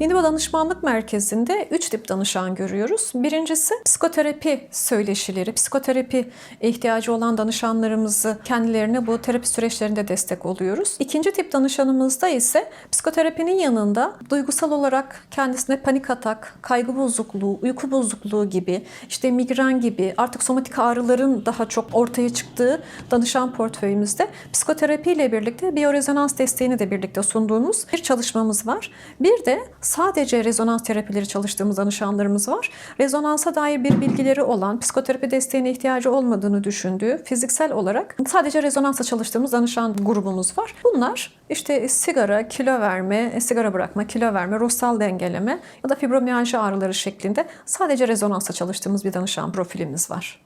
Danışmanlık Merkezi'nde 3 tip danışan görüyoruz. Birincisi psikoterapi söyleşileri, psikoterapi ihtiyacı olan danışanlarımızı kendilerine bu terapi süreçlerinde destek oluyoruz. İkinci tip danışanımızda ise psikoterapinin yanında duygusal olarak kendisine panik atak, kaygı bozukluğu, uyku bozukluğu gibi, işte migren gibi artık somatik ağrıların daha çok ortaya çıktığı danışan portföyümüzde psikoterapi ile birlikte biyorezonans desteğini de birlikte sunduğumuz bir çalışmamız var. Bir de sadece rezonans terapileri çalıştığımız danışanlarımız var. Rezonansa dair bir bilgileri olan, psikoterapi desteğine ihtiyacı olmadığını düşündüğü, fiziksel olarak sadece rezonansla çalıştığımız danışan grubumuz var. Bunlar işte sigara, kilo verme, sigara bırakma, kilo verme, ruhsal dengeleme ya da fibromiyalji ağrıları şeklinde sadece rezonansla çalıştığımız bir danışan profilimiz var.